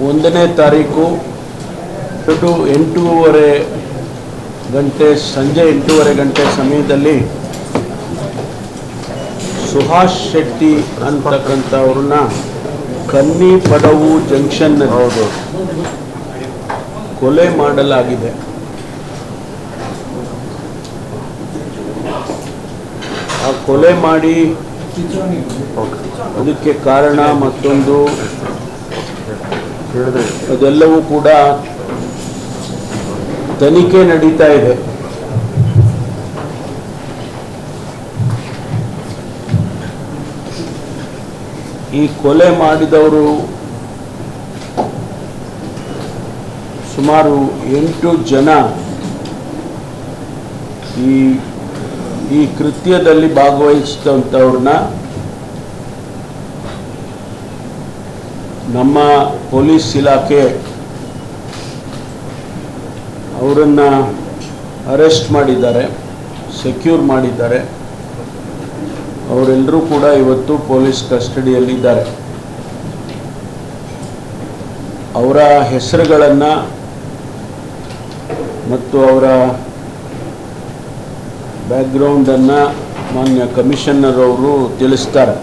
ಒಂದನೇ ತಾರೀಕು ಟು ಎಂಟೂವರೆ ಗಂಟೆ ಸಂಜೆ ಎಂಟೂವರೆ ಗಂಟೆ ಸಮಯದಲ್ಲಿ ಸುಹಾಸ್ ಶೆಟ್ಟಿ ಅಂತಕ್ಕಂಥವ್ರನ್ನ ಕನ್ನಿ ಪಡವು ಜಂಕ್ಷನ್ ಹೌದು. ಕೊಲೆ ಮಾಡಲಾಗಿದೆ. ಆ ಕೊಲೆ ಮಾಡಿ ಅದಕ್ಕೆ ಕಾರಣ ಮತ್ತೊಂದು ಅದೆಲ್ಲವೂ ಕೂಡ ತನಿಖೆ ನಡೀತಾ ಇದೆ. ಈ ಕೊಲೆ ಮಾಡಿದವರು ಸುಮಾರು ಎಂಟು ಜನ ಈ ಈ ಕೃತ್ಯದಲ್ಲಿ ಭಾಗವಹಿಸಿದಂಥವ್ರನ್ನ ನಮ್ಮ ಪೊಲೀಸ್ ಇಲಾಖೆ ಅವರನ್ನು ಅರೆಸ್ಟ್ ಮಾಡಿದ್ದಾರೆ, ಸೆಕ್ಯೂರ್ ಮಾಡಿದ್ದಾರೆ. ಅವರೆಲ್ಲರೂ ಕೂಡ ಇವತ್ತು ಪೊಲೀಸ್ ಕಸ್ಟಡಿಯಲ್ಲಿದ್ದಾರೆ. ಅವರ ಹೆಸರುಗಳನ್ನು ಮತ್ತು ಅವರ ಬ್ಯಾಕ್ಗ್ರೌಂಡನ್ನು ಮಾನ್ಯ ಕಮಿಷನರ್ ಅವರು ತಿಳಿಸ್ತಾರೆ.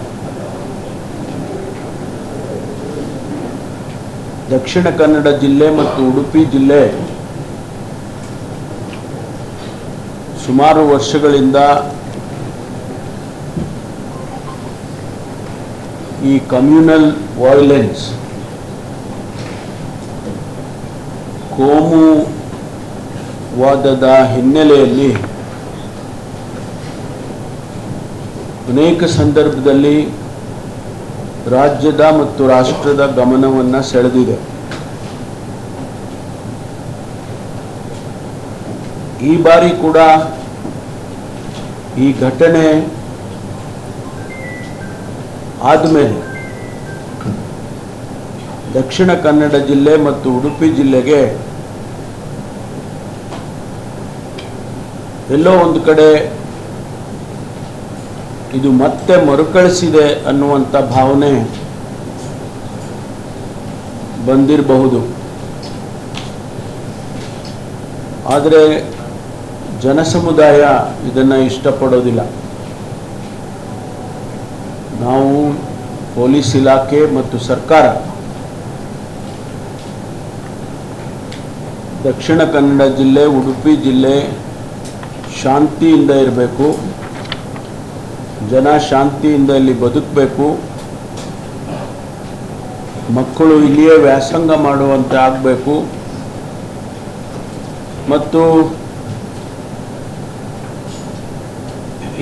ದಕ್ಷಿಣ ಕನ್ನಡ ಜಿಲ್ಲೆ ಮತ್ತು ಉಡುಪಿ ಜಿಲ್ಲೆ ಸುಮಾರು ವರ್ಷಗಳಿಂದ ಈ ಕಮ್ಯುನಲ್ ವಾಯ್ಲೆನ್ಸ್ ಕೋಮುವಾದದ ಹಿನ್ನೆಲೆಯಲ್ಲಿ ಅನೇಕ ಸಂದರ್ಭದಲ್ಲಿ ರಾಜ್ಯದ ಮತ್ತು ರಾಷ್ಟ್ರದ ಗಮನವನ್ನು ಸೆಳೆದಿದೆ. ಈ ಬಾರಿ ಕೂಡ ಈ ಘಟನೆ ಆದಮೇಲೆ ದಕ್ಷಿಣ ಕನ್ನಡ ಜಿಲ್ಲೆ ಮತ್ತು ಉಡುಪಿ ಜಿಲ್ಲೆಗೆ ಎಲ್ಲೋ ಒಂದು ಕಡೆ ಇದು ಮತ್ತೆ ಮರುಕಳಿಸಿದೆ ಅನ್ನುವಂಥ ಭಾವನೆ ಬಂದಿರಬಹುದು. ಆದರೆ ಜನಸಮುದಾಯ ಇದನ್ನು ಇಷ್ಟಪಡೋದಿಲ್ಲ. ನಾವು ಪೊಲೀಸ್ ಇಲಾಖೆ ಮತ್ತು ಸರ್ಕಾರ ದಕ್ಷಿಣ ಕನ್ನಡ ಜಿಲ್ಲೆ, ಉಡುಪಿ ಜಿಲ್ಲೆ ಶಾಂತಿಯಿಂದ ಇರಬೇಕು. ಜನ ಶಾಂತಿಯಿಂದ ಇಲ್ಲಿ ಬದುಕಬೇಕು. ಮಕ್ಕಳು ಇಲ್ಲಿಯೇ ವ್ಯಾಸಂಗ ಮಾಡುವಂತೆ ಆಗಬೇಕು. ಮತ್ತು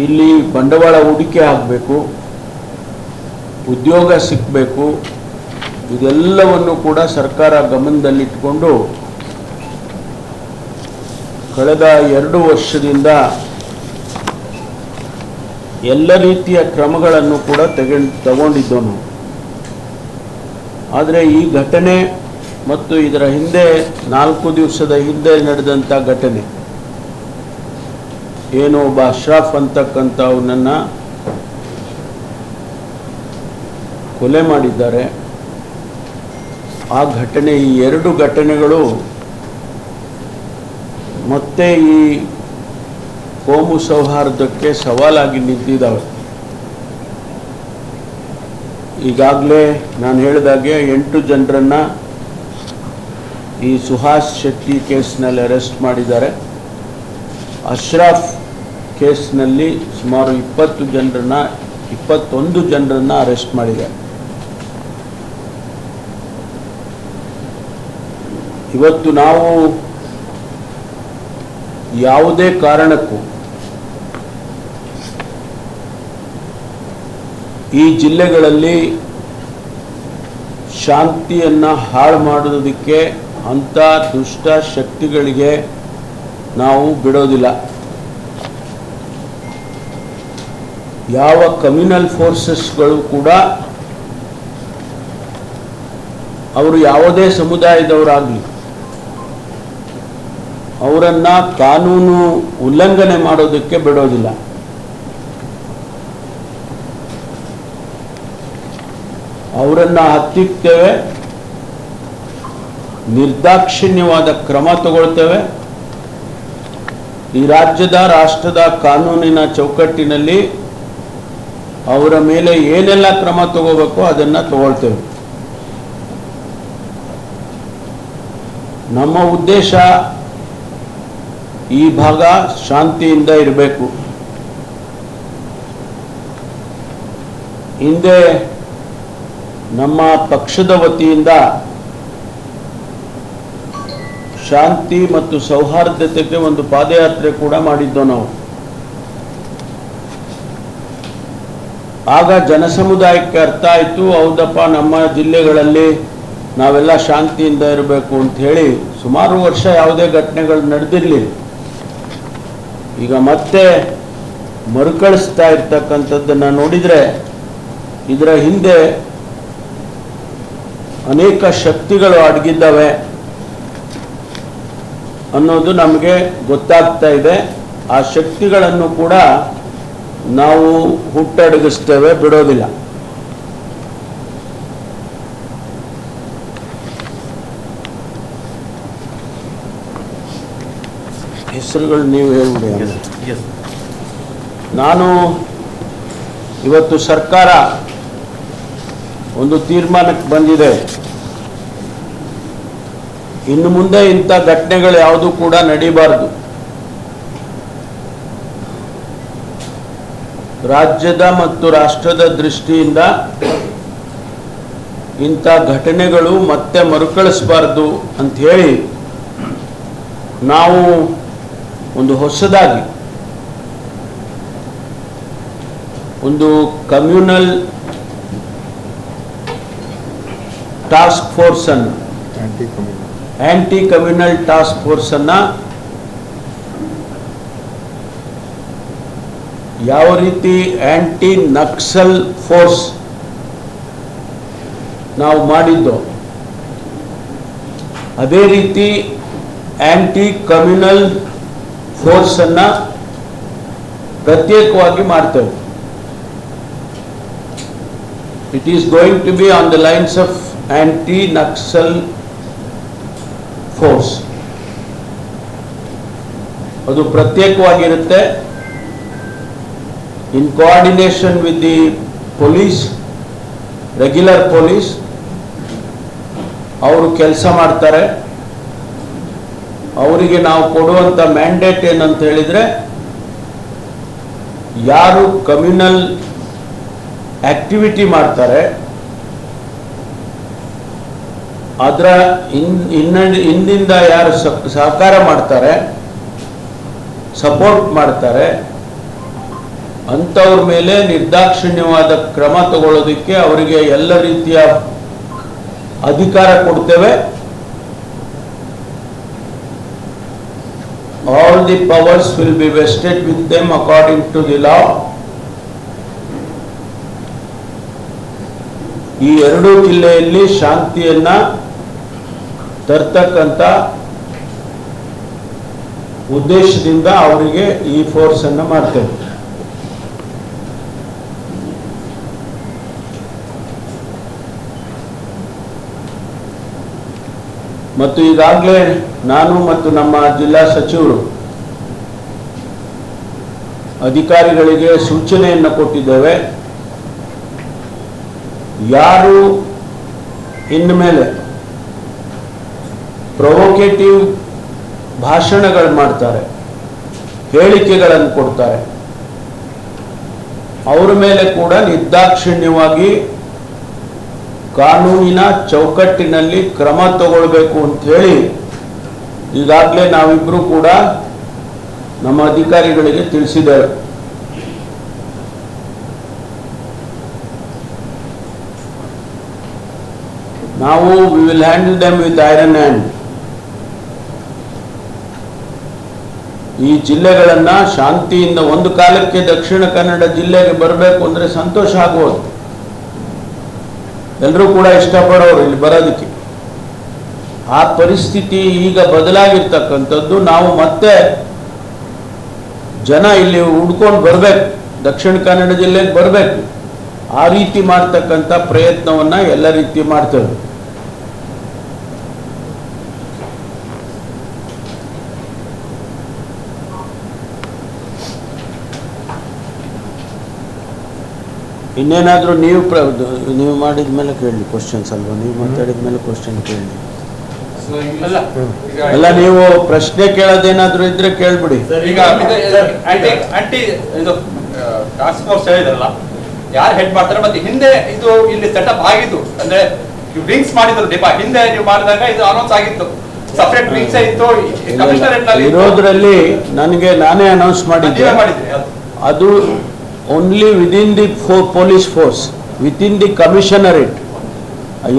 ಇಲ್ಲಿ ಬಂಡವಾಳ ಹೂಡಿಕೆ ಆಗಬೇಕು. ಉದ್ಯೋಗ ಸಿಕ್ಕಬೇಕು ಇದೆಲ್ಲವನ್ನು ಕೂಡ ಸರ್ಕಾರ ಗಮನದಲ್ಲಿಟ್ಟುಕೊಂಡು ಕಳೆದ ಎರಡು ವರ್ಷದಿಂದ ಎಲ್ಲ ರೀತಿಯ ಕ್ರಮಗಳನ್ನು ಕೂಡ ತೆಗೆ ತಗೊಂಡಿದ್ದನು. ಆದರೆ ಈ ಘಟನೆ ಮತ್ತು ಇದರ ಹಿಂದೆ ನಾಲ್ಕು ದಿವಸದ ಹಿಂದೆ ನಡೆದಂಥ ಘಟನೆ. ಏನು ಒಬ್ಬ ಅಶ್ರಾಫ್ ಅಂತಕ್ಕಂಥವನನ್ನು ಕೊಲೆ ಮಾಡಿದ್ದಾರೆ. ಆ ಘಟನೆ ಈ ಎರಡು ಘಟನೆಗಳು ಮತ್ತೆ ಈ ಕೋಮು ಸೌಹಾರ್ದಕ್ಕೆ ಸವಾಲಾಗಿ ನಿಂತಿದ್ದಾವೆ. ಈಗಾಗಲೇ ನಾನು ಹೇಳಿದಾಗೆ ಎಂಟು ಜನರನ್ನು ಈ ಸುಹಾಸ್ ಶೆಟ್ಟಿ ಕೇಸ್ನಲ್ಲಿ ಅರೆಸ್ಟ್ ಮಾಡಿದ್ದಾರೆ. ಅಶ್ರಫ್ ಕೇಸ್ನಲ್ಲಿ ಸುಮಾರು ಇಪ್ಪತ್ತು ಜನರನ್ನ, ಇಪ್ಪತ್ತೊಂದು ಜನರನ್ನ ಅರೆಸ್ಟ್ ಮಾಡಿದ್ದಾರೆ ಇವತ್ತು ನಾವು ಯಾವುದೇ ಕಾರಣಕ್ಕೂ ಈ ಜಿಲ್ಲೆಗಳಲ್ಲಿ ಶಾಂತಿಯನ್ನು ಹಾಳು ಮಾಡೋದಕ್ಕೆ ಅಂಥ ದುಷ್ಟ ಶಕ್ತಿಗಳಿಗೆ ನಾವು ಬಿಡೋದಿಲ್ಲ. ಯಾವ ಕಮ್ಯುನಲ್ ಫೋರ್ಸಸ್ಗಳು ಕೂಡ ಅವರು ಯಾವುದೇ ಸಮುದಾಯದವರಾಗಲಿ, ಅವರನ್ನು ಕಾನೂನು ಉಲ್ಲಂಘನೆ ಮಾಡೋದಕ್ಕೆ ಬಿಡೋದಿಲ್ಲ. ಅವರನ್ನ ಹತ್ತಿಕ್ತೇವೆ ನಿರ್ದಾಕ್ಷಿಣ್ಯವಾದ ಕ್ರಮ ತಗೊಳ್ತೇವೆ. ಈ ರಾಜ್ಯದ, ರಾಷ್ಟ್ರದ ಕಾನೂನಿನ ಚೌಕಟ್ಟಿನಲ್ಲಿ ಅವರ ಮೇಲೆ ಏನೆಲ್ಲ ಕ್ರಮ ತಗೋಬೇಕು ಅದನ್ನ ತಗೊಳ್ತೇವೆ. ನಮ್ಮ ಉದ್ದೇಶ ಈ ಭಾಗ ಶಾಂತಿಯಿಂದ ಇರಬೇಕು. ಹಿಂದೆ ನಮ್ಮ ಪಕ್ಷದ ವತಿಯಿಂದ ಶಾಂತಿ ಮತ್ತು ಸೌಹಾರ್ದತೆಗೆ ಒಂದು ಪಾದಯಾತ್ರೆ ಕೂಡ ಮಾಡಿದ್ದೋ ನಾವು. ಆಗ ಜನಸಮುದಾಯಕ್ಕೆ ಅರ್ಥ ಆಯಿತು, ಹೌದಪ್ಪ, ನಮ್ಮ ಜಿಲ್ಲೆಗಳಲ್ಲಿ ನಾವೆಲ್ಲ ಶಾಂತಿಯಿಂದ ಇರಬೇಕು ಅಂತ ಹೇಳಿ ಸುಮಾರು ವರ್ಷ ಯಾವುದೇ ಘಟನೆಗಳು ನಡೆದಿರಲಿಲ್ಲ ಈಗ ಮತ್ತೆ ಮರುಕಳಿಸ್ತಾ ಇರ್ತಕ್ಕಂಥದ್ದನ್ನು ನೋಡಿದರೆ ಇದರ ಹಿಂದೆ ಅನೇಕ ಶಕ್ತಿಗಳು ಅಡಗಿದ್ದಾವೆ ಅನ್ನೋದು ನಮಗೆ ಗೊತ್ತಾಗ್ತಾ ಇದೆ. ಆ ಶಕ್ತಿಗಳನ್ನು ಕೂಡ ನಾವು ಹುಟ್ಟಡಗಿಸ್ತೇವೆ ಬಿಡೋದಿಲ್ಲ. ಹೆಸರುಗಳು ನೀವು ಹೇಳ್ಬಿಡಿ. ನಾನು ಇವತ್ತು ಸರ್ಕಾರ ಒಂದು ತೀರ್ಮಾನಕ್ಕೆ ಬಂದಿದೆ. ಇನ್ನು ಮುಂದೆ ಇಂಥ ಘಟನೆಗಳು ಯಾವುದು ಕೂಡ ನಡೀಬಾರದು. ರಾಜ್ಯದ ಮತ್ತು ರಾಷ್ಟ್ರದ ದೃಷ್ಟಿಯಿಂದ ಇಂಥ ಘಟನೆಗಳು ಮತ್ತೆ ಮರುಕಳಿಸಬಾರ್ದು ಅಂತ ಹೇಳಿ ನಾವು ಒಂದು ಹೊಸದಾಗಿ ಒಂದು ಕಮ್ಯುನಲ್ ಟಾಸ್ಕ್ ಫೋರ್ಸ್ ಅನ್ನು ಆಂಟಿ ಕಮ್ಯುನಲ್ ಟಾಸ್ಕ್ ಫೋರ್ಸ್ ಅನ್ನ ಯಾವ ರೀತಿ ಆಂಟಿ ನಕ್ಸಲ್ ಫೋರ್ಸ್ ನಾವು ಮಾಡಿದ್ದು ಅದೇ ರೀತಿ ಆಂಟಿ ಕಮ್ಯುನಲ್ ಫೋರ್ಸ್ ಅನ್ನ ಪ್ರತ್ಯೇಕವಾಗಿ ಮಾಡ್ತೇವೆ. It is going to be on the lines of anti naxal force ಅದು ಪ್ರತ್ಯೇಕವಾಗಿರುತ್ತೆ. In coordination with the police regular police ಅವರು ಕೆಲಸ ಮಾಡ್ತಾರೆ. ಅವರಿಗೆ ನಾವು ಕೊಡುವಂಥ ಮ್ಯಾಂಡೇಟ್ ಏನಂತ ಹೇಳಿದರೆ, ಯಾರು ಕಮ್ಯುನಲ್ ಆಕ್ಟಿವಿಟಿ ಮಾಡ್ತಾರೆ ಅದರ ಇನ್ ಇನ್ನ ಹಿಂದಿಂದ ಯಾರು ಸಹಕಾರ ಮಾಡ್ತಾರೆ ಸಪೋರ್ಟ್ ಮಾಡ್ತಾರೆ, ಅಂಥವ್ರ ಮೇಲೆ ನಿರ್ದಾಕ್ಷಿಣ್ಯವಾದ ಕ್ರಮ ತಗೊಳ್ಳೋದಕ್ಕೆ ಅವರಿಗೆ ಎಲ್ಲ ರೀತಿಯ ಅಧಿಕಾರ ಕೊಡ್ತೇವೆ. All the powers will be vested with them according to the law ಈ ಎರಡೂ ಜಿಲ್ಲೆಯಲ್ಲಿ ಶಾಂತಿಯನ್ನ ತರ್ತಕ್ಕಂಥ ಉದ್ದೇಶದಿಂದ ಅವರಿಗೆ ಈ ಫೋರ್ಸ್ ಅನ್ನ ಮಾಡ್ತೇವೆ. ಮತ್ತು ಈಗಾಗಲೇ ನಾನು ಮತ್ತು ನಮ್ಮ ಜಿಲ್ಲಾ ಸಚಿವರು ಅಧಿಕಾರಿಗಳಿಗೆ ಸೂಚನೆಯನ್ನು ಕೊಟ್ಟಿದ್ದೇವೆ. ಯಾರು ಇನ್ಮೇಲೆ ಪ್ರೊವೊಕೇಟಿವ್ ಭಾಷಣಗಳು ಮಾಡ್ತಾರೆ ಹೇಳಿಕೆಗಳನ್ನು ಕೊಡ್ತಾರೆ. ಅವರ ಮೇಲೆ ಕೂಡ ನಿರ್ದಾಕ್ಷಿಣ್ಯವಾಗಿ ಕಾನೂನಿನ ಚೌಕಟ್ಟಿನಲ್ಲಿ ಕ್ರಮ ತಗೊಳ್ಬೇಕು ಅಂತ ಹೇಳಿ ಈಗಾಗಲೇ ನಾವಿಬ್ಬರು ಕೂಡ ನಮ್ಮ ಅಧಿಕಾರಿಗಳಿಗೆ ತಿಳಿಸಿದ್ದೇವೆ. ನಾವು we will handle them with iron hand ಈ ಜಿಲ್ಲೆಗಳನ್ನ ಶಾಂತಿಯಿಂದ ಒಂದು ಕಾಲಕ್ಕೆ ದಕ್ಷಿಣ ಕನ್ನಡ ಜಿಲ್ಲೆಗೆ ಬರಬೇಕು ಅಂದ್ರೆ ಸಂತೋಷ ಆಗುವುದು. ಎಲ್ಲರೂ ಕೂಡ ಇಷ್ಟಪಡೋರು ಇಲ್ಲಿ ಬರೋದಕ್ಕೆ. ಆ ಪರಿಸ್ಥಿತಿ ಈಗ ಬದಲಾಗಿರ್ತಕ್ಕಂಥದ್ದು. ನಾವು ಮತ್ತೆ ಜನ ಇಲ್ಲಿ ಹುಡ್ಕೊಂಡು ಬರಬೇಕು. ದಕ್ಷಿಣ ಕನ್ನಡ ಜಿಲ್ಲೆಗೆ ಬರಬೇಕು. ಆ ರೀತಿ ಮಾಡ್ತಕ್ಕಂಥ ಪ್ರಯತ್ನವನ್ನ ಎಲ್ಲ ರೀತಿ ಮಾಡ್ತೇವೆ. ಇನ್ನೇನಾದರೂ ನೀವು ಪ್ರ ನೀವು ಮಾಡಿದ ಮೇಲೆ ಕೇಳಿ ಕ್ವಶನ್ಸ್ ಅಲ್ವಾ? ನೀವು ಮಾತಾಡಿದ ಮೇಲೆ ಕ್ವಶನ್ ಕೇಳಿ. ಅಲ್ಲ ನೀವು ಪ್ರಶ್ನೆ ಕೇಳೋದೇನಾದರೂ ಇದ್ರೆ ಕೇಳ್ಬಿಡಿ. ಈಗ ಆಂಟಿ ಆಂಟಿ ಇದು ಟಾಸ್ಕ್ ಫೋರ್ಸ್ ಹೇಳಿದ್ರಲ್ಲ ಯಾರು ಹೆಡ್ ಮಾಡ್ತಾರೆ? ಮತ್ತೆ ಹಿಂದೆ ಇದು ಇಲ್ಲಿ ಸೆಟಪ್ ಆಗಿದ್ದು ಅಂದ್ರೆ ವಿಂಗ್ಸ್ ಮಾಡಿದ್ರು ಡಿಪಾ ಹಿಂದೆ ನೀವು ಮಾಡಿದಾಗ ಇದು ಅನೌನ್ಸ್ ಆಗಿತ್ತು. ಸಪರೇಟ್ ವಿಂಗ್ಸ್ ಇತ್ತು ಕಮಿಷನರೇಟ್ ಇರೋದ್ರಲ್ಲಿ ನನಗೆ ನಾನೇ ಅನೌನ್ಸ್ ಮಾಡಿದ್ದೆ. ಅದು. Only within the flow police force within the commissionerate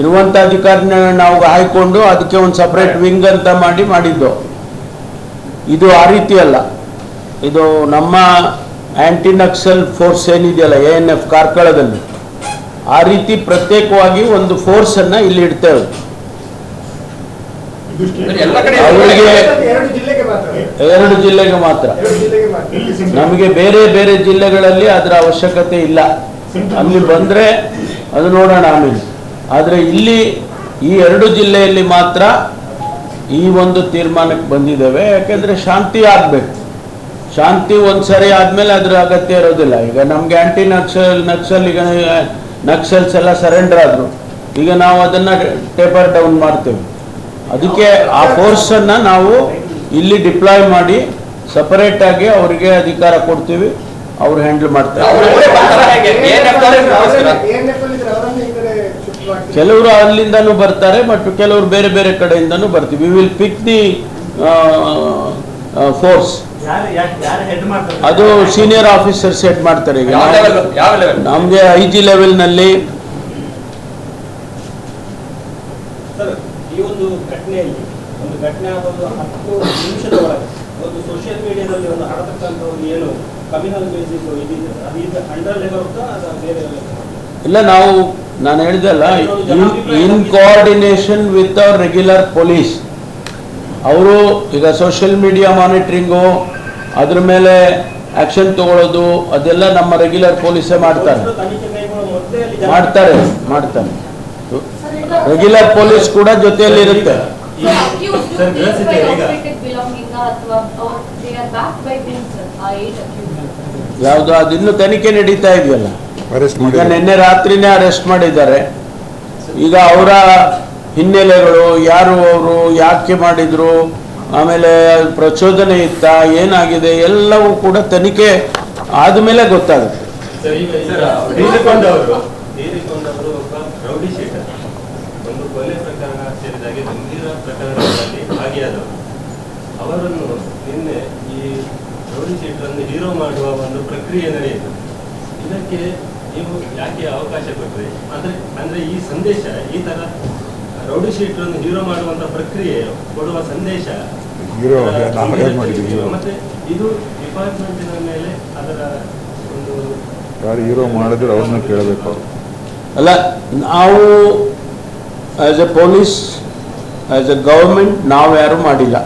ಇರುವಂಥ ಅಧಿಕಾರಿನ ನಾವು ಹಾಯ್ಕೊಂಡು ಅದಕ್ಕೆ ಒಂದು ಸಪ್ರೇಟ್ ವಿಂಗ್ ಅಂತ ಮಾಡಿ ಮಾಡಿದ್ದು. ಇದು ಆ ರೀತಿ ಅಲ್ಲ. ಇದು ನಮ್ಮ ಆ್ಯಂಟಿ ನಕ್ಸಲ್ ಫೋರ್ಸ್ ಏನಿದೆಯಲ್ಲ ಎ ಎನ್ ಎಫ್ ಕಾರ್ಕಳದಲ್ಲಿ ಆ ರೀತಿ ಪ್ರತ್ಯೇಕವಾಗಿ ಒಂದು ಫೋರ್ಸನ್ನು ಇಲ್ಲಿ ಇಡ್ತೇವೆ. ಅವರಿಗೆ ಎರಡು ಜಿಲ್ಲೆಗೆ ಮಾತ್ರ. ನಮಗೆ ಬೇರೆ ಬೇರೆ ಜಿಲ್ಲೆಗಳಲ್ಲಿ ಅದರ ಅವಶ್ಯಕತೆ ಇಲ್ಲ. ಅಲ್ಲಿ ಬಂದರೆ ಅದು ನೋಡೋಣ ಆಮೇಲೆ. ಆದರೆ ಇಲ್ಲಿ ಈ ಎರಡು ಜಿಲ್ಲೆಯಲ್ಲಿ ಮಾತ್ರ ಈ ಒಂದು ತೀರ್ಮಾನಕ್ಕೆ ಬಂದಿದ್ದೇವೆ. ಯಾಕೆಂದರೆ ಶಾಂತಿ ಆಗಬೇಕು. ಶಾಂತಿ ಒಂದು ಸರಿ ಆದಮೇಲೆ ಅದರ ಅಗತ್ಯ ಇರೋದಿಲ್ಲ. ಈಗ ನಮಗೆ ಆ್ಯಂಟಿ ನಕ್ಸಲ್ ನಕ್ಸಲ್ ಈಗ ನಕ್ಸಲ್ಸ್ ಎಲ್ಲ ಸರೆಂಡರ್ ಆದರು. ಈಗ ನಾವು ಅದನ್ನು ಟೇಪರ್ ಡೌನ್ ಮಾಡ್ತೇವೆ. ಅದಕ್ಕೆ ಆ ಫೋರ್ಸನ್ನು ನಾವು ಇಲ್ಲಿ ಡಿಪ್ಲಾಯ್ ಮಾಡಿ ಸಪರೇಟ್ ಆಗಿ ಅವರಿಗೆ ಅಧಿಕಾರ ಕೊಡ್ತೀವಿ ಅವ್ರು ಹ್ಯಾಂಡಲ್ ಮಾಡ್ತಾರೆ. ಕೆಲವರು ಅಲ್ಲಿಂದನೂ ಬರ್ತಾರೆ ಬಟ್ ಕೆಲವರು ಬೇರೆ ಬೇರೆ ಕಡೆಯಿಂದನೂ ಬರ್ತೀವಿ. We will pick the force ಅದು ಸೀನಿಯರ್ ಆಫೀಸರ್ ಸೆಟ್ ಮಾಡ್ತಾರೆ ಈಗ. ಯಾವ ಲೆವೆಲ್ ನಮಗೆ ಐ ಜಿ ಲೆವೆಲ್ನಲ್ಲಿ ಸರ್ ಈ ಒಂದು ಘಟನೆಯಲ್ಲಿ ಒಂದು ಘಟನೆ ಆಗೋದು ಹತ್ತು ನಿಮಿಷದ ಒಳಗೆ ಒಂದು ಸೋಷಿಯಲ್ ಮೀಡಿಯಾದಲ್ಲಿ ಒಂದು ಹಾಡತಕ್ಕಂಥ ಒಂದು ಏನು ಕಮಿನಲ್ ಬೇಸಿಸ್ ಇದಿದೆ ಅದು ಇದು ಅಂಡರ್ ಲೆವೆಲ್ ಅಥವಾ ಬೇರೆ ಇಲ್ಲ ನಾವು ನಾನು ಹೇಳಿದಲ್ಲ in coordination with our regular police ಅವರು ಈಗ ಸೋಷಿಯಲ್ ಮೀಡಿಯಾ ಮಾನಿಟ್ರಿಂಗು ಅದ್ರ ಮೇಲೆ ಆಕ್ಷನ್ ತಗೊಳ್ಳೋದು ಅದೆಲ್ಲ ನಮ್ಮ ರೆಗ್ಯುಲರ್ ಪೊಲೀಸೇ ಮಾಡ್ತಾರೆ. ಮಾಡ್ತಾರೆ ಮಾಡ್ತಾರೆ. ರೆಗ್ಯುಲರ್ ಪೊಲೀಸ್ ಕೂಡ ಜೊತೆಯಲ್ಲಿ ಇರುತ್ತೆ The accused Sir, do Grace by ಇದೆ belonging ಅಥವಾ or they are backed by wings, sir, ಆ eight accused. ಯಾವುದು ಅದಿನ್ನೂ ತನಿಖೆ ನಡೀತಾ ಇದೆಯಲ್ಲ? ಅರೆಸ್ಟ್ ಈಗ ಮಾಡಿದ್ದಾರೆ. ನಿನ್ನೆ ರಾತ್ರಿನೇ ಅರೆಸ್ಟ್ ಮಾಡಿದ್ದಾರೆ. ಈಗ ಅವರ ಹಿನ್ನೆಲೆಗಳು ಯಾರು ಅವರು ಯಾಕೆ ಮಾಡಿದ್ರು ಆಮೇಲೆ ಪ್ರಚೋದನೆ ಇತ್ತ ಏನಾಗಿದೆ ಎಲ್ಲವೂ ಕೂಡ ತನಿಖೆ ಆದಮೇಲೆ ಗೊತ್ತಾಗುತ್ತೆ. ಸರ್ ಈಗ ಒಬ್ಬ ರೌಡಿ ಒಂದು ಕೊಲೆ ಪ್ರಕರಣ ಸೇರಿದಾಗೆ ಗಂಭೀರ ಪ್ರಕರಣಗಳಲ್ಲಿ ಭಾಗಿಯಾದವರು ಅವರನ್ನು ನಿನ್ನೆ ಈ ಶೀಟರನ್ನು ಹೀರೋ ಮಾಡುವ ಒಂದು ಪ್ರಕ್ರಿಯೆ ನಡೆಯಿತು. ಇದಕ್ಕೆ ನೀವು ಯಾಕೆ ಅವಕಾಶ ಕೊಟ್ಟರೆ ಅಂದರೆ ಅಂದ್ರೆ ಈ ಸಂದೇಶ ಈ ತರ ರೌಡಿ ಶೀಟರನ್ನು ಹೀರೋ ಮಾಡುವಂಥ ಪ್ರಕ್ರಿಯೆ ಕೊಡುವ ಸಂದೇಶ. ಮತ್ತೆ ಇದು ಡಿಪಾರ್ಟ್ಮೆಂಟಿನ ಮೇಲೆ ಅದರ ಒಂದು ಯಾರು ಹೀರೋ ಮಾಡಿದ್ರೆ ಅವ್ರನ್ನ ಕೇಳಬೇಕು. ಅಲ್ಲ ನಾವು as a police as a government ನಾವು ಯಾರು ಮಾಡಿಲ್ಲ.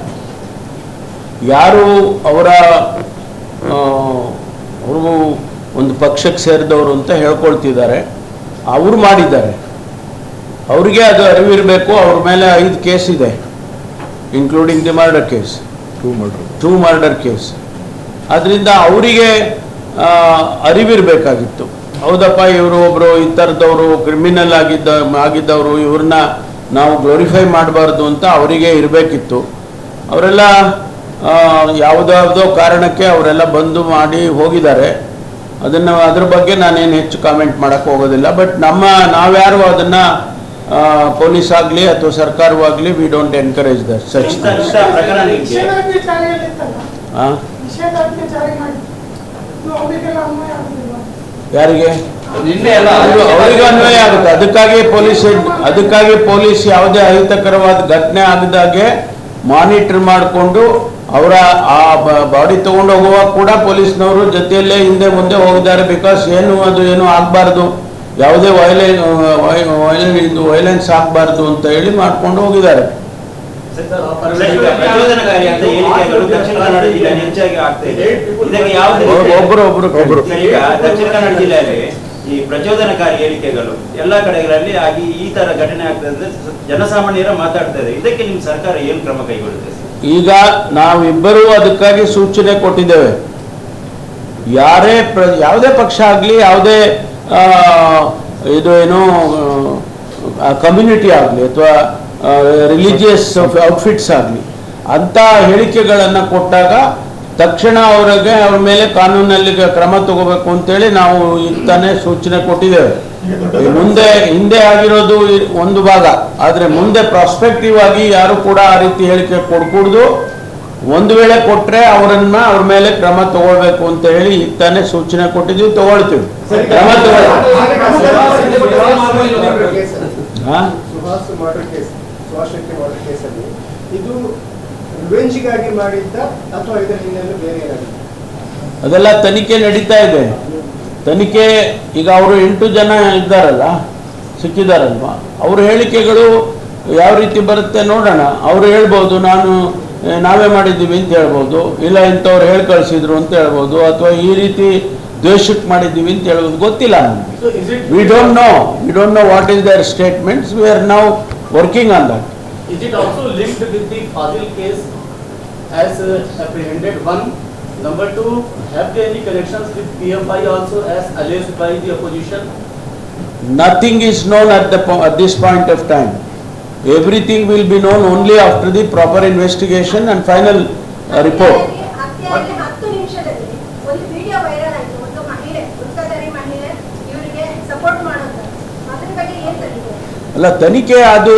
ಯಾರು ಅವರ ಅವರು ಒಂದು ಪಕ್ಷಕ್ಕೆ ಸೇರಿದವರು ಅಂತ ಹೇಳ್ಕೊಳ್ತಿದ್ದಾರೆ. ಅವರು ಮಾಡಿದ್ದಾರೆ. ಅವರಿಗೆ ಅದು ಅರಿವಿರಬೇಕು ಅವ್ರ ಮೇಲೆ ಐದು ಕೇಸ್ ಇದೆ including the murder case two murder two murder case ಅದರಿಂದ ಅವರಿಗೆ ಅರಿವಿರಬೇಕಾಗಿತ್ತು. ಹೌದಪ್ಪ ಇವರು ಒಬ್ಬರು ಈ ಥರದವರು ಕ್ರಿಮಿನಲ್ ಆಗಿದ್ದ ಆಗಿದ್ದವರು ಇವ್ರನ್ನ ನಾವು ಗ್ಲೋರಿಫೈ ಮಾಡಬಾರ್ದು ಅಂತ ಅವರಿಗೆ ಇರಬೇಕಿತ್ತು. ಅವರೆಲ್ಲ ಯಾವುದಾವುದೋ ಕಾರಣಕ್ಕೆ ಅವರೆಲ್ಲ ಬಂದು ಮಾಡಿ ಹೋಗಿದ್ದಾರೆ. ಅದನ್ನು ಅದ್ರ ಬಗ್ಗೆ ನಾನೇನು ಹೆಚ್ಚು ಕಾಮೆಂಟ್ ಮಾಡೋಕ್ಕೆ ಹೋಗೋದಿಲ್ಲ. ಬಟ್ ನಮ್ಮ ನಾವ್ಯಾರು ಅದನ್ನು ಪೊಲೀಸ್ ಆಗಲಿ ಅಥವಾ ಸರ್ಕಾರವಾಗಲಿ we don't encourage the such ಯಾರಿಗೆ? ನಿನ್ನೆ ಎಲ್ಲ ಅವರಿಗೆ ಅನ್ವಯ ಆಗುತ್ತೆ. ಅದಕ್ಕಾಗಿ ಪೊಲೀಸ್ ಅದಕ್ಕಾಗಿ ಪೊಲೀಸ್ ಯಾವುದೇ ಅಹಿತಕರವಾದ ಘಟನೆ ಆಗದಾಗೆ ಮಾನಿಟರ್ ಮಾಡಿಕೊಂಡು ಅವರ ಆ ಬಾಡಿ ತಗೊಂಡು ಹೋಗುವಾಗ ಕೂಡ ಪೊಲೀಸ್ನವರು ಜೊತೆಯಲ್ಲೇ ಹಿಂದೆ ಮುಂದೆ ಹೋಗಿದ್ದಾರೆ. ಬಿಕಾಸ್ ಏನು ಅದು ಏನು ಆಗಬಾರ್ದು. ಯಾವುದೇ ವೈಲೆನ್ ಇದು ವೈಲೆನ್ಸ್ ಆಗಬಾರ್ದು ಅಂತ ಹೇಳಿ ಮಾಡ್ಕೊಂಡು ಹೋಗಿದ್ದಾರೆ. ಇದೆ ಒಬ್ಬರು ಒಬ್ಬರು. ದಕ್ಷಿಣ ಕನ್ನಡ ಜಿಲ್ಲೆಯಲ್ಲಿ ಈ ಪ್ರಚೋದನಕಾರಿ ಹೇಳಿಕೆಗಳು ಎಲ್ಲಾ ಕಡೆಗಳಲ್ಲಿ ಆಗಿ ಈ ತರ ಘಟನೆ ಆಗ್ತದೆ ಜನಸಾಮಾನ್ಯರ ಮಾತಾಡ್ತಾರೆ ಇದಕ್ಕೆ ನಿಮ್ ಸರ್ಕಾರ ಏನು ಕ್ರಮ ಕೈಗೊಳ್ಳುತ್ತೆ? ಈಗ ನಾವಿಬ್ಬರೂ ಅದಕ್ಕಾಗಿ ಸೂಚನೆ ಕೊಟ್ಟಿದ್ದೇವೆ. ಯಾರೇ ಪ್ರ, ಯಾವುದೇ ಪಕ್ಷ ಆಗಲಿ, ಯಾವುದೇ ಇದು ಏನು ಕಮ್ಯುನಿಟಿ ಆಗಲಿ, ಅಥವಾ ರಿಲಿಜಿಯಸ್ ಔಟ್ಫಿಟ್ಸ್ ಆಗಲಿ ಅಂಥ ಹೇಳಿಕೆಗಳನ್ನು ಕೊಟ್ಟಾಗ ತಕ್ಷಣ ಅವರಿಗೆ ಅವ್ರ ಮೇಲೆ ಕಾನೂನಲ್ಲಿ ಕ್ರಮ ತಗೋಬೇಕು ಅಂತೇಳಿ ನಾವು ಈಗ ಸೂಚನೆ ಕೊಟ್ಟಿದ್ದೇವೆ. ಮುಂದೆ ಹಿಂದೆ ಆಗಿರೋದು ಒಂದು ಭಾಗ. ಆದರೆ ಮುಂದೆ ಪ್ರಾಸ್ಪೆಕ್ಟಿವ್ ಆಗಿ ಯಾರು ಕೂಡ ಆ ರೀತಿ ಹೇಳಿಕೆ ಕೊಡ್ಕೂಡ್ದು. ಒಂದು ವೇಳೆ ಕೊಟ್ರೆ ಅವರನ್ನ ಅವ್ರ ಮೇಲೆ ಕ್ರಮ ತಗೊಳ್ಬೇಕು ಅಂತ ಹೇಳಿ ಈಗ ತಾನೇ ಸೂಚನೆ ಕೊಟ್ಟಿದ್ದೀವಿ ತಗೊಳ್ತೀವಿ. ಕ್ರಮ ಅದೆಲ್ಲ ತನಿಖೆ ನಡೀತಾ ಇದೆ. ತನಿಖೆ ಈಗ ಅವರು ಎಂಟು ಜನ ಇದ್ದಾರಲ್ಲ ಸಿಕ್ಕಿದಾರಲ್ವಾ ಅವ್ರ ಹೇಳಿಕೆಗಳು ಯಾವ ರೀತಿ ಬರುತ್ತೆ ನೋಡೋಣ. ಅವರು ಹೇಳ್ಬೋದು ನಾನು ನಾವೇ ಮಾಡಿದ್ದೀವಿ ಅಂತ ಹೇಳ್ಬೋದು ಇಲ್ಲ ಇಂಥವ್ರು ಹೇಳಿ ಕಳಿಸಿದ್ರು ಅಂತ ಹೇಳ್ಬೋದು ಅಥವಾ ಈ ರೀತಿ ದ್ವೇಷಕ್ಕೆ ಮಾಡಿದ್ದೀವಿ ಅಂತ ಹೇಳ್ಬೋದು ಗೊತ್ತಿಲ್ಲ ನಮಗೆ. We don't know we don't know what is their statements we are now working on that Is it also linked with the Fazil case as uh, apprehended one? Number two, have there any connections with PFI also as alleged by the opposition? Nothing is known at the, po- at this point of time. Everything will be known only after the proper investigation and final uh, report. ಹತ್ಯೆಯಾಗಿ ಹತ್ತು ನಿಮಿಷದಲ್ಲಿ ಒಂದು video viral ಆಯ್ತು ಒಂದು ಮಹಿಳೆ ವೃತ್ತಧಾರಿ ಮಹಿಳೆ ಇವರಿಗೆ support ಮಾಡೋದು ಅದ್ರ ಬಗ್ಗೆ ಏನ್ ಅಲ್ಲ ತನಿಖೆ ಅದು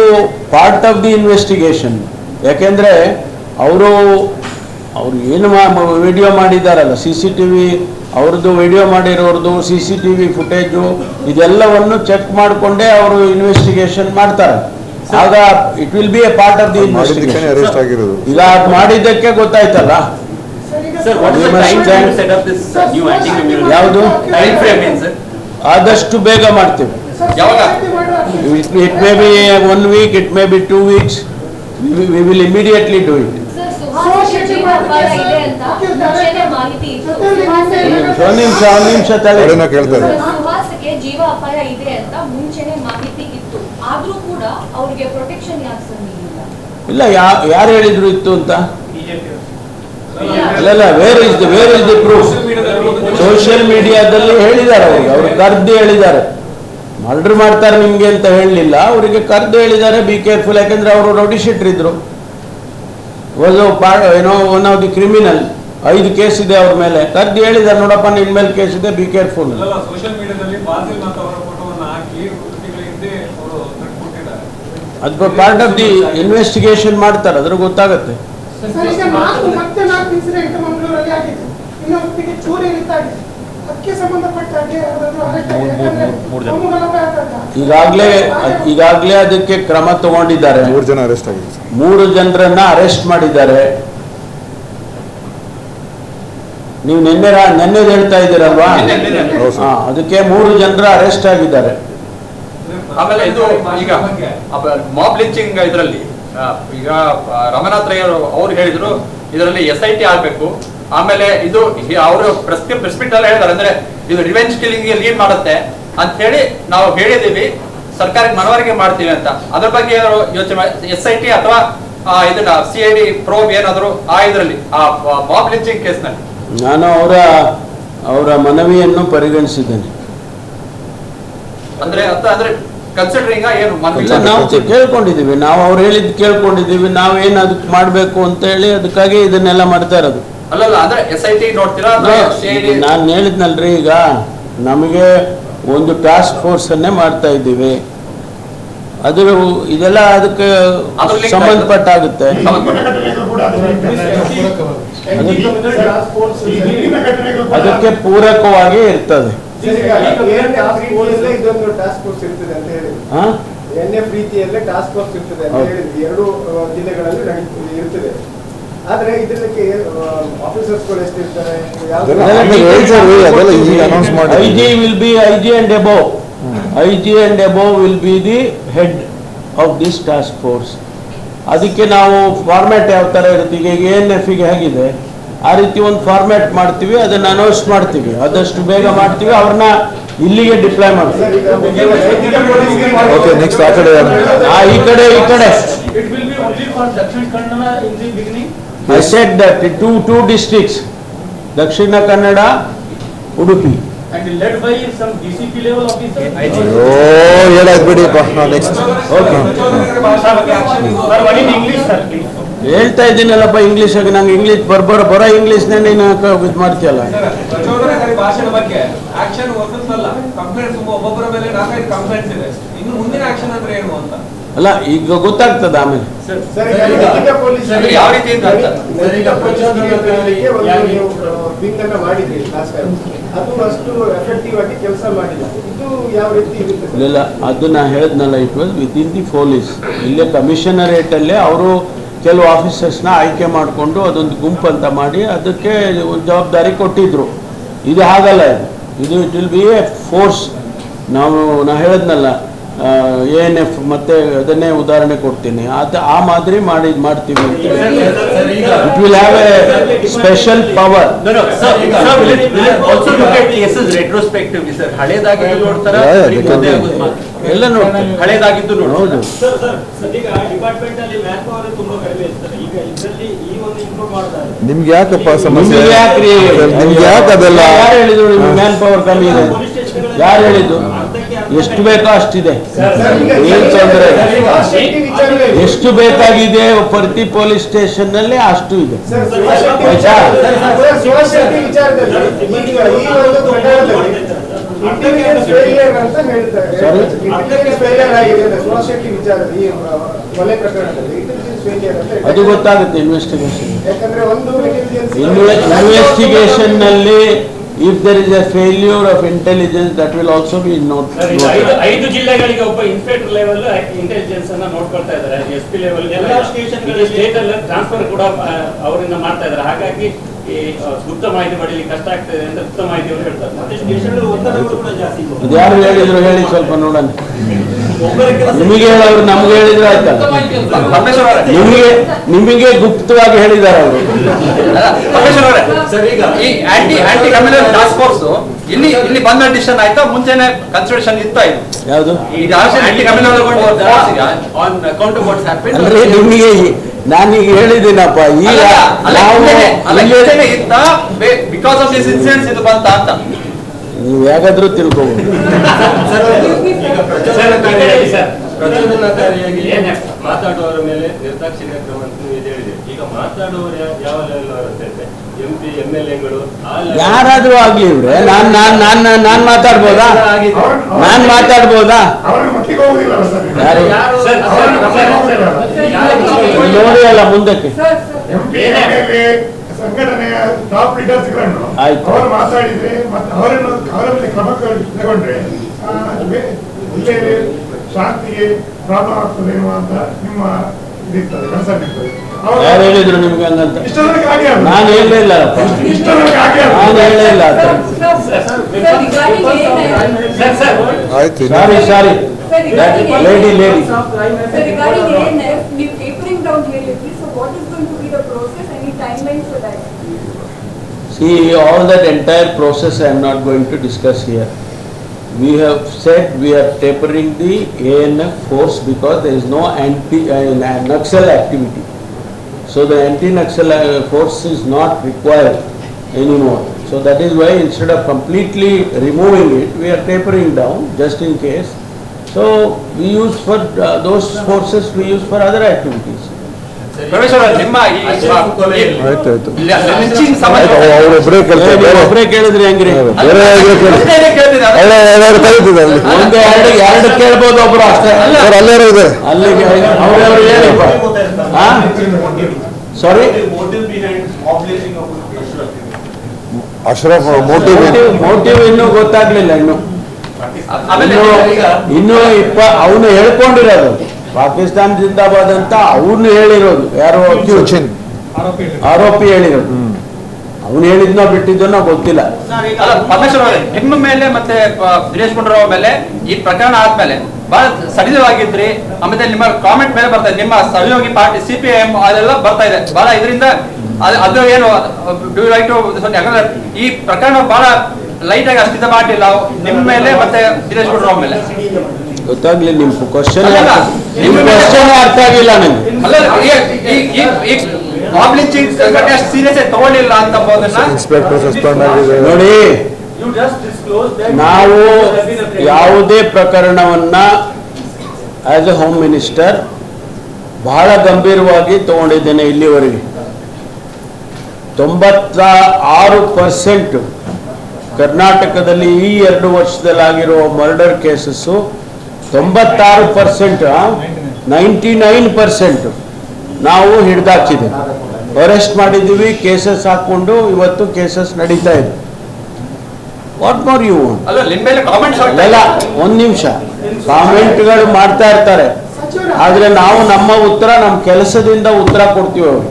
ಪಾರ್ಟ್ ಆಫ್ ದಿ ಇನ್ವೆಸ್ಟಿಗೇಷನ್ ಯಾಕೆಂದ್ರೆ ಅವರು ಅವ್ರು ಏನು ವಿಡಿಯೋ ಮಾಡಿದ್ದಾರಲ್ಲ ಸಿ ಸಿ ಟಿ ವಿ ಅವ್ರದ್ದು video ಮಾಡಿರೋರ್ದು C C T V footage ಇದೆಲ್ಲವನ್ನು ಚೆಕ್ ಮಾಡಿಕೊಂಡೇ ಅವರು ಇನ್ವೆಸ್ಟಿಗೇಷನ್ ಮಾಡ್ತಾರೆ. ಆಗ it will be a part of the investigation arrest ಆಗಿರೋದು. ಈಗ ಅದು ಮಾಡಿದ್ದಕ್ಕೆ ಗೊತ್ತಾಯ್ತಲ್ಲ? Uh, ಯಾವುದು? ಆದಷ್ಟು ಬೇಗ ಮಾಡ್ತೀವಿ. ಯಾವಾಗ? It may be one week it may be two weeks we will immediately do it ಜೀವ ಅಪಾಯ ಇದೆ ಅಂತ ಮುಂಚೆನೆ ಮಾಹಿತಿ ಇತ್ತು ಒಂದು ನಿಮಿಷ ಒಂದು ನಿಮಿಷ ತಲೆ ಅವರೇನೋ ಕೇಳ್ತಾರೆ ಸುಹಾಸ್ಗೆ ಜೀವ ಅಪಾಯ ಇದೆ ಅಂತ ಮುಂಚೆನೆ ಮಾಹಿತಿ ಇತ್ತು. ಆದ್ರೂ ಕೂಡ ಅವ್ರಿಗೆ ಪ್ರೊಟೆಕ್ಷನ್ ಯಾಕೆ ಸರ್ ಇಲ್ಲ ಯಾರು ಹೇಳಿದ್ರು ಇತ್ತು ಅಂತ? ಅಲ್ಲ ಅಲ್ಲ where is the where is the proof social ಮೀಡಿಯಾದಲ್ಲಿ ಹೇಳಿದ್ದಾರೆ ಅವ್ರಿಗೆ. ಅವ್ರು ಕರ್ದು ಹೇಳಿದ್ದಾರೆ. ಮರ್ಡರ್ ಮಾಡ್ತಾರೆ ನಿಮ್ಗೆ ಅಂತ ಹೇಳಲಿಲ್ಲ. ಅವರಿಗೆ ಕರ್ದು ಹೇಳಿದ್ದಾರೆ. ಬಿ ಕೇರ್ಫುಲ್ ಯಾಕಂದ್ರೆ ಅವರು ರೌಡಿ ಒಂದು ಪಾರ್ಟ್ ಏನೋ ಒನ್ ಆಫ್ ದಿ ಕ್ರಿಮಿನಲ್ ಐದು ಕೇಸ್ ಇದೆ ಅವ್ರ ಮೇಲೆ. ಕದ್ದು ಹೇಳಿದ್ದಾರೆ ನೋಡಪ್ಪ ನಿನ್ ಮೇಲೆ ಕೇಸ್ ಇದೆ ಬಿ ಕೇರ್ಫುಲ್ ಅದು ಪಾರ್ಟ್ ಆಫ್ ದಿ ಇನ್ವೆಸ್ಟಿಗೇಷನ್ ಮಾಡ್ತಾರೆ ಅದ್ರ ಗೊತ್ತಾಗುತ್ತೆ. ಈಗಾಗಲೇ ಈಗಾಗಲೇ ಅದಕ್ಕೆ ಕ್ರಮ ತಗೊಂಡಿದ್ದಾರೆ. ಮೂರು ಜನ ಅರೆಸ್ಟ್ ಆಗಿದೆ ಮೂರು ಜನರನ್ನ ಅರೆಸ್ಟ್ ಮಾಡಿದ್ದಾರೆ. ನೀವು ನಿನ್ನೆ ರಾ- ನೆನ್ನೆದು ಹೇಳ್ತಾ ಇದ್ದೀರಲ್ವಾ? ನಿನ್ನೆ, ನಿನ್ನೆ. ಅದಕ್ಕೆ ಮೂರು ಜನರ ಅರೆಸ್ಟ್ ಆಗಿದ್ದಾರೆ. ಆಮೇಲೆ ಇದು ಈಗ ಮಾಬ್ ಲಿಂಚಿಂಗ್ ಇದರಲ್ಲಿ ಆ, ಈಗ ರಮನಾಥ್ ರೈ ಅವರು ಹೇಳಿದ್ರು ಇದರಲ್ಲಿ ಎಸ್ ಐ ಟಿ ಆಗ್ಬೇಕು. ಆಮೇಲೆ ಇದು ಅವರು ಪ್ರೆಸ್ ಪ್ರೆಸ್ಪಿಟ್ ಎಲ್ಲ ಹೇಳಿದಾರೆ ಅಂದ್ರೆ ಇದು ರಿವೆಂಜ್ ಕಿಲ್ಲಿಂಗ್ ಲೀಡ್ ಮಾಡುತ್ತೆ ಅಂತ ಹೇಳಿ ನಾವು ಹೇಳಿದೀವಿ ಸರ್ಕಾರಕ್ಕೆ ಮನವರಿಕೆ ಮಾಡ್ತೀವಿ ಅಂತ. ಅದ್ರ ಬಗ್ಗೆ ಏನಾದ್ರು ಯೋಚನೆ ಎಸ್ ಐ ಟಿ ಅಥವಾ ಇದನ್ನ ಸಿ ಐ ಡಿ ಪ್ರೋಬ್ ಏನಾದ್ರು ಆ ಇದರಲ್ಲಿ ಆ ಮಾಬ್ ಲಿಂಚಿಂಗ್ ಕೇಸ್ನಲ್ಲಿ? ನಾನು ಅವರ ಅವರ ಮನವಿಯನ್ನು ಪರಿಗಣಿಸಿದ್ದೇನೆ. ಅಂದ್ರೆ ಅಂತ ಅಂದ್ರೆ ಕನ್ಸಿಡರಿಂಗ್ ಏನು? ನಾವು ಕೇಳ್ಕೊಂಡಿದ್ದೀವಿ. ನಾವು ಅವ್ರು ಹೇಳಿದ್ ಕೇಳ್ಕೊಂಡಿದ್ದೀವಿ. ನಾವೇನು ಅದಕ್ಕೆ ಮಾಡಬೇಕು ಅಂತ ಹೇಳಿ ಅದಕ್ಕಾಗಿ ಇದನ್ನೆಲ್ಲ ಮಾಡ್ತಾ ಇರೋದು. ನಾನು ಹೇಳಿದ್ನಲ್ರಿ ಈಗ ನಮಗೆ ಒಂದು ಟಾಸ್ಕ್ ಫೋರ್ಸ್ ಅನ್ನೇ ಮಾಡ್ತಾ ಇದ್ದೀವಿ. ಅದ್ರ ಇದೆಲ್ಲ ಅದಕ್ಕೆ ಸಂಬಂಧಪಟ್ಟಾಗುತ್ತೆ ಅದಕ್ಕೆ ಪೂರಕವಾಗಿ ಇರ್ತದೆ ಟಾಸ್ಕ್ ಫೋರ್ಸ್ ಇರ್ತದೆ. ಅಂತ ಹೇಳಿದ್ರು ಹಾ ಎಣ್ಣೆ ಪ್ರೀತಿಯಲ್ಲೇ ಟಾಸ್ಕ್ ಫೋರ್ಸ್ ಇರ್ತದೆ ಅಂತ ಹೌದು. ಎರಡು ಜಿಲ್ಲೆಗಳಲ್ಲಿ ಇರ್ತದೆ. ಆದ್ರೆ ಇದಕ್ಕೆ ಆಫೀಸರ್ಸ್ಗಳು ಎಷ್ಟಿರ್ತಾರೆ? ಅದೆಲ್ಲ ಯಾವ್ದು ಆಮೇಲೆ ಹೇಳ್ತಾರೆ, ಅದೆಲ್ಲ ಈಗ announce ಮಾಡಿ. I G will be I G and above I G and above will be the head of this task force ಅದಕ್ಕೆ ನಾವು ಫಾರ್ಮ್ಯಾಟ್ ಯಾವ ಥರ ಇರುತ್ತೆ? ಈಗ ಎ ಎನ್ ಎಫ್ಗೆ ಹೇಗಿದೆ ಆ ರೀತಿ ಒಂದು ಫಾರ್ಮ್ಯಾಟ್ ಮಾಡ್ತೀವಿ ಅದನ್ನು ಅನೌನ್ಸ್ ಮಾಡ್ತೀವಿ. ಆದಷ್ಟು ಬೇಗ ಮಾಡ್ತೀವಿ ಅವ್ರನ್ನ ಇಲ್ಲಿಗೆ ಡಿಪ್ಲಾಯ್ ಮಾಡ್ತೀವಿ. ಈ ಕಡೆ ಈ ಕಡೆ. Kannada I set that two two districts Dakshina Kannada Udupi and led by some DCP level officer. ಅಯ್ಯೋ ಹೇಳಾಯ್ತು next okay Sir, what in English, sir, please? ಹೇಳ್ತಾ ಇದ್ದೀನಲ್ಲಪ್ಪ ಇಂಗ್ಲೀಷಾಗ ನಂಗೆ ಇಂಗ್ಲೀಷ್ ಬರ ಬರೋ ಇಂಗ್ಲೀಷ್ನೇ ನೀನು ಇದು ಮಾಡ್ತೀಯಲ್ಲ? ಪ್ರಚೋದನಕಾರಿ ಭಾಷಣ ಬಗ್ಗೆ. ಆಕ್ಷನ್ ಒಂದಲ್ಲ ಕಂಪ್ಲೇಂಟ್ಸ್ ಒಬ್ಬೊಬ್ಬರ ಮೇಲೆ ನಾಲ್ಕೈದು ಕಂಪ್ಲೇಂಟ್ಸ್ ಇದೆ. ಇನ್ನು ಮುಂದಿನ ಆಕ್ಷನ್ ಅಂದ್ರೆ ಏನು ಅಂತ? ಅಲ್ಲ ಈಗ ಗೊತ್ತಾಗ್ತದ ಆಮೇಲೆ? ಇಲ್ಲ ಅದು ನಾ ಹೇಳಿದ್ನಲ್ಲ it was with in the police ಇಲ್ಲೇ ಕಮಿಷನರೇಟಲ್ಲೇ ಅವರು ಕೆಲವು ಆಫೀಸರ್ಸ್ನ ಆಯ್ಕೆ ಮಾಡಿಕೊಂಡು ಅದೊಂದು ಗುಂಪು ಅಂತ ಮಾಡಿ ಅದಕ್ಕೆ ಒಂದು ಜವಾಬ್ದಾರಿ ಕೊಟ್ಟಿದ್ರು. ಇದು ಹಾಗಲ್ಲ ಇದು. ಇದು it will be a force ನಾವು ನಾ ಹೇಳಿದ್ನಲ್ಲ ಎ ಎನ್ ಎಫ್ ಮತ್ತೆ ಅದನ್ನೇ ಉದಾಹರಣೆ ಕೊಡ್ತೀನಿ. ಅದು ಆ ಮಾದರಿ ಮಾಡಿ ಮಾಡ್ತೀವಿ it will have a special power. ಎಲ್ಲ ನೋಡ್ತಾರೆ. ಹಳೇದಾಗಿದ್ದು ಹೌದು. ಸರ್ ಸರ್ ಈಗ ಡಿಪಾರ್ಟ್ಮೆಂಟ್ ಅಲ್ಲಿ ಮ್ಯಾನ್ ಪವರ್ ತುಂಬಾ ಕಡಿಮೆ ಇರ್ತಾರೆ. ಈಗ ಇದರಲ್ಲಿ ಈ ಒಂದು ಇಂಪ್ರೂವ್ ಮಾಡ್ತಾರೆ. ನಿಮ್ಗೆ ಯಾಕಪ್ಪ ಸಮಸ್ಯೆ? ನಿಮ್ಗೆ ಯಾಕ್ರಿ? ನಿಮ್ಗೆ ಯಾಕೆ ಅದೆಲ್ಲ ಯಾರು ಹೇಳಿದ್ರು ನಿಮ್ಗೆ ಮ್ಯಾನ್ ಪವರ್ ಕಮ್ಮಿ ಇದೆ? ಯಾರು ಹೇಳಿದ್ದು? ಎಷ್ಟು ಬೇಕೋ ಅಷ್ಟಿದೆ. ಏನ್ ತೊಂದರೆ? ಎಷ್ಟು ಬೇಕಾಗಿದೆ ಪ್ರತಿ ಪೊಲೀಸ್ ಸ್ಟೇಷನ್ನಲ್ಲಿ ಅಷ್ಟು ಇದೆ. ಆಯ್ತಾ? ಅದು ಗೊತ್ತಾಗುತ್ತೆ investigation ಇನ್ವೆಸ್ಟಿಗೇಷನ್ನಲ್ಲಿ if there is a failure of intelligence that will also be note ಐದು ಐದು ಜಿಲ್ಲೆಗಳಿಗೆ ಒಬ್ಬ ಇನ್ಸ್ಪೆಕ್ಟರ್ ಲೆವೆಲ್ ಇಂಟೆಲಿಜೆನ್ಸ್ ಅನ್ನ ನೋಡ್ಕೊಳ್ತಾ ಇದ್ದಾರೆ. ಎಸ್ ಪಿ ಲೆವೆಲ್ ಎಲ್ಲ ಸ್ಟೇಷನ್ ಸ್ಟೇಟ್ ಅಲ್ಲಿ ಟ್ರಾನ್ಸ್ಫರ್ ಕೂಡ ಅವರಿಂದ ಮಾಡ್ತಾ ಇದ್ದಾರೆ. ಹಾಗಾಗಿ ಗುಪ್ತ ಮಾಹಿತಿ ಪಡೆಯಲಿಕ್ಕೆ ಕಷ್ಟ ಆಗ್ತದೆ ಅಂತ ಗುಪ್ತ ಮಾಹಿತಿ ಅವರು ಹೇಳ್ತಾರೆ. ಮತ್ತೆ ಸ್ಟೇಷನ್ ಒತ್ತಡಗಳು ಕೂಡ ಜಾಸ್ತಿ ಯಾರು ಹೇಳಿದ್ರು ಹೇಳಿ ಸ್ವಲ್ಪ ನೋಡೋಣ. ನಿಮಗೆ ಹೇಳೋರು ನಮ್ಗೆ ಹೇಳಿದ್ರು ಆಯ್ತಲ್ಲ? ನಿಮಗೆ ನಿಮಗೆ ಗುಪ್ತವಾಗಿ ಹೇಳಿದ್ದಾರೆ ಅವರು. ಅಲ್ಲ, ಸರ್, ಈಗ- ಈ anti anti communal task force ಇಲ್ಲಿ ಇಲ್ಲಿ ಬಂದ ಡಿಸಿಷನ್ ಆಯ್ತಾ ಮುಂಚೆನೆ ಕನ್ಸಿಡರೇಷನ್ ಇತ್ತಾ ಇದು? ಯಾವುದು? ಈ anti communal on account of what's happen ಅಂದ್ರೆ ನಿಮಗೆ ಈ- ನಾನೀಗ ಹೇಳಿದ್ದೀನಪ್ಪ ಈಗ ನಾವು ಬಿಕಾಸ್ ಆಫ್ ದಿಸ್ ಇನ್ಸಿಡೆಂಟ್ಸ್ ಇದು ಬಂತ ಅಂತ. ನೀವು ಹೇಗಾದ್ರೂ ತಿಳ್ಕೋಬಹುದು ಮಾತಾಡುವವರ ಮೇಲೆ ನಿರ್ದಾಕ್ಷಿಣ್ಯ ಕ್ರಮ ಅಂತ ಹೇಳಿದೆ ಈಗ ಮಾತಾಡುವವರು ಯಾವ- ಎಂ ಎಲ್ ಎಗಳು ಯಾರಾದ್ರೂ ಆಗ್ಲಿ ಇವ್ರೆ ನಾನ್ ನಾನ್ ನಾನ್ ನಾನ್- ನಾನ್ ಮಾತಾಡ್ಬೋದಾ? ನಾನ್ ಮಾತಾಡ್ಬೋದಾ? ನೋಡಿ ಅಲ್ಲ ಮುಂದಕ್ಕೆ. ಸಂಘಟನೆಯ ಟಾಪ್ ಲೀಡರ್ಸ್ಗಳನ್ನು ಆಯ್ತು. ಅವರು ಮಾತಾಡಿದ್ರೆ ಮತ್ತೆ ಅವರನ್ನು ಅವರ ಮೇಲೆ ಕ್ರಮ ತಗೊಂಡ್ರೆ ಜಿಲ್ಲೆಯಲ್ಲಿ ಶಾಂತಿಗೆ ಪ್ರಾಬ್ಲಮ್ ಆಗ್ತದೆ ಅಂತ ನಿಮ್ಮ ಇದಿರ್ತದೆ ಕನ್ಸರ್ನ್ ಇರ್ತದೆ ಯಾರು ಹೇಳಿದ್ರು ನಿಮ್ಗೆ ಹಂಗಂತ ನಾನು ಹೇಳಲೇ ಇಲ್ಲ. ನಾನು ಹೇಳಲೇ ಇಲ್ಲ ಅಂತ ಸರ್, ಸರ್, ಆಯ್ತು sorry lady lady See, all that entire process I am not going to discuss here. We have said we are tapering the ANF force because there is no anti, uh, activity. So the anti-Naxal uh, force is not required anymore. So that is why instead of completely removing it, we are tapering down just in case. So we use for uh, those forces, we use for other activities. ಅವರೊಬ್ಬರೇ ಕೇಳ್ತಾರೆ ಬೇರೆ ಕೇಳಿದ್ರಿ ಹೆಂಗ್ರಿ? ಅಲ್ಲಿ ಒಂದು ಎರಡು ಎರಡು ಕೇಳ್ಬೋದು ಒಬ್ರು ಅಷ್ಟೇ. ಸರ್ ಅಲ್ಲೇನೋ ಇದೆ ಅಲ್ಲಿಗೆ ಅವ್ರವ್ರು ಹೇಳಿಪ್ಪ ಸಾರಿ ಅಶ್ರಫ್ ಮೋಟಿವ್ ಮೋಟಿವ್ ಇನ್ನೂ ಗೊತ್ತಾಗ್ಲಿಲ್ಲ ಇನ್ನು. ಇನ್ನು ಇಪ್ಪ ಅವನು ಹೇಳ್ಕೊಂಡಿರೋದು. ಪಾಕಿಸ್ತಾನ ಜಿಂದಾಬಾದ್ ಅಂತ ಅವ್ನು ಹೇಳಿರೋದು. ಯಾರು ಆರೋಪಿ ಹೇಳಿರೋದು ಅವನು ಹೇಳಿದ್ನೋ ಬಿಟ್ಟಿದ್ದನೋ ಗೊತ್ತಿಲ್ಲ. ಪರಮೇಶ್ವರ್ ನಿಮ್ಮ ಮೇಲೆ ಮತ್ತೆ ದಿನೇಶ್ ಗುಂಡೂರಾವ್ ಮೇಲೆ ಈ ಪ್ರಕರಣ ಆದ್ಮೇಲೆ ಬಹಳ ಸಡಿಲವಾಗಿದ್ರಿ ಆಮೇಲೆ ನಿಮ್ಮ ಕಾಮೆಂಟ್ ಮೇಲೆ ಬರ್ತಾ ಇದೆ ನಿಮ್ಮ ಸಹಯೋಗಿ ಪಾರ್ಟಿ ಸಿಪಿಎಂ ಪಿ ಎಂ ಅದೆಲ್ಲ ಬರ್ತಾ ಇದೆ. ಬಹಳ ಇದರಿಂದ ಅದು ಏನು ಲೈಟ್ ರೈಟ್ ಯಾಕಂದ್ರೆ ಈ ಪ್ರಕರಣ ಬಹಳ ಲೈಟ್ ಆಗಿ ಅಷ್ಟಿದ ಮಾಡಿಲ್ಲ. ನಿಮ್ಮ ಮೇಲೆ ಮತ್ತೆ ದಿನೇಶ್ ಗುಂಡೂರಾವ್ ಮೇಲೆ. ಗೊತ್ತಾಗ್ಲಿ ನಿಮ್ ಕ್ವಶನ್ ಅಲ್ಲ, ನಿಮ್ ಕ್ವಶನ್ ಅರ್ಥ ಆಗಿಲ್ಲ ನಂಗೆ ನೋಡಿ. ನಾವು. ಯಾವುದೇ ಪ್ರಕರಣವನ್ನ ಆಸ್ ಎ ಹೋಮ್ ಮಿನಿಸ್ಟರ್ ಬಹಳ ಗಂಭೀರವಾಗಿ ತಗೊಂಡಿದ್ದೇನೆ ಇಲ್ಲಿವರೆಗೆ ತೊಂಬತ್ತ ಆರು ಪರ್ಸೆಂಟ್ ಕರ್ನಾಟಕದಲ್ಲಿ ಈ ಎರಡು ವರ್ಷದಲ್ಲಾಗಿರುವ ಮರ್ಡರ್ ಕೇಸಸ್ಸು ತೊಂಬತ್ತಾರು ಪರ್ಸೆಂಟ್ ನೈಂಟಿ ನೈನ್ ಪರ್ಸೆಂಟ್ ನಾವು ಹಿಡ್ದಾಕಿದ್ದೀವಿ ಅರೆಸ್ಟ್ ಮಾಡಿದ್ದೀವಿ ಕೇಸಸ್ ಹಾಕ್ಕೊಂಡು ಇವತ್ತು ಕೇಸಸ್ ನಡೀತಾ ಇದೆ. ವಾಟ್ ಮೋರ್ ಯು ಅಲ್ಲ ಒಂದು ನಿಮಿಷ. ಕಾಮೆಂಟ್ಗಳು ಮಾಡ್ತಾ ಇರ್ತಾರೆ. ಆದ್ರೆ ನಾವು ನಮ್ಮ ಉತ್ತರ ನಮ್ಮ ಕೆಲಸದಿಂದ ಉತ್ತರ ಕೊಡ್ತೀವಿ ಅವರು.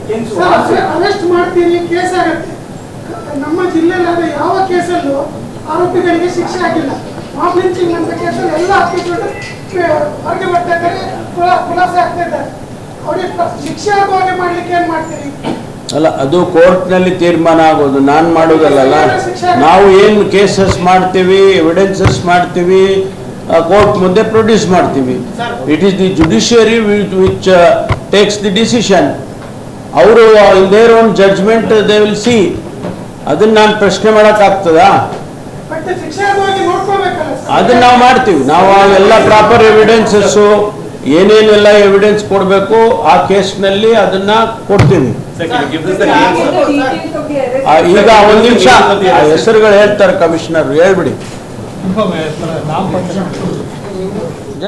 ಅರೆಸ್ಟ್ ಮಾಡ್ತೀರಿ ಕೇಸ್ ಆಗತ್ತೆ. ನಮ್ಮ ಜಿಲ್ಲೆಯಲ್ಲಿ ಯಾವ ಕೇಸಲ್ಲೂ ಆರೋಪಿಗಳಿಗೆ ಶಿಕ್ಷೆ ಆಗಿಲ್ಲ. ಮಾಫ್ ಲಿಂಚಿಂಗ್ ಅಂತ ಕೇಸಲ್ಲಿ ಎಲ್ಲ ಹಾಕಿಕೊಂಡು ಹೊರಗೆ ಬರ್ತಾ ಇದ್ದಾರೆ ಖುಲಾ- ಖುಲಾಸೆ ಆಗ್ತಾ ಇದ್ದಾರೆ. ಅವ್ರಿಗೆ ಶಿಕ್ಷೆ ಆಗುವಾಗೆ ಮಾಡ್ಲಿಕ್ಕೆ ಏನ್ ಮಾಡ್ತೀರಿ? ಅಲ್ಲ ಅದು ಕೋರ್ಟ್ನಲ್ಲಿ ತೀರ್ಮಾನ ಆಗೋದು ನಾನು ಮಾಡೋದಲ್ಲ ನಾವು ಏನು ಕೇಸಸ್ ಮಾಡ್ತೀವಿ ಎವಿಡೆನ್ಸಸ್ ಮಾಡ್ತೀವಿ ಕೋರ್ಟ್ ಮುಂದೆ ಪ್ರೊಡ್ಯೂಸ್ ಮಾಡ್ತೀವಿ. It is the judiciary which takes the decision ಅವರು in their own judgement they will see ಅದನ್ನ ನಾನು ಪ್ರಶ್ನೆ ಮಾಡೋಕ್ಕಾಗ್ತದಾ? ಅದನ್ನ ನಾವು ಮಾಡ್ತೀವಿ. ನಾವು ಎಲ್ಲ ಪ್ರಾಪರ್ ಎವಿಡೆನ್ಸಸ್ಸು ಏನೇನೆಲ್ಲ ಎವಿಡೆನ್ಸ್ ಕೊಡಬೇಕು, ಆ ಕೇಸ್ನಲ್ಲಿ ಅದನ್ನ ಕೊಡ್ತೀವಿ. ಈಗ ಒಂದು ನಿಮಿಷ. ಹೆಸರುಗಳು ಹೇಳ್ತಾರೆ ಕಮಿಷನರ್ ಹೇಳ್ಬಿಡಿ.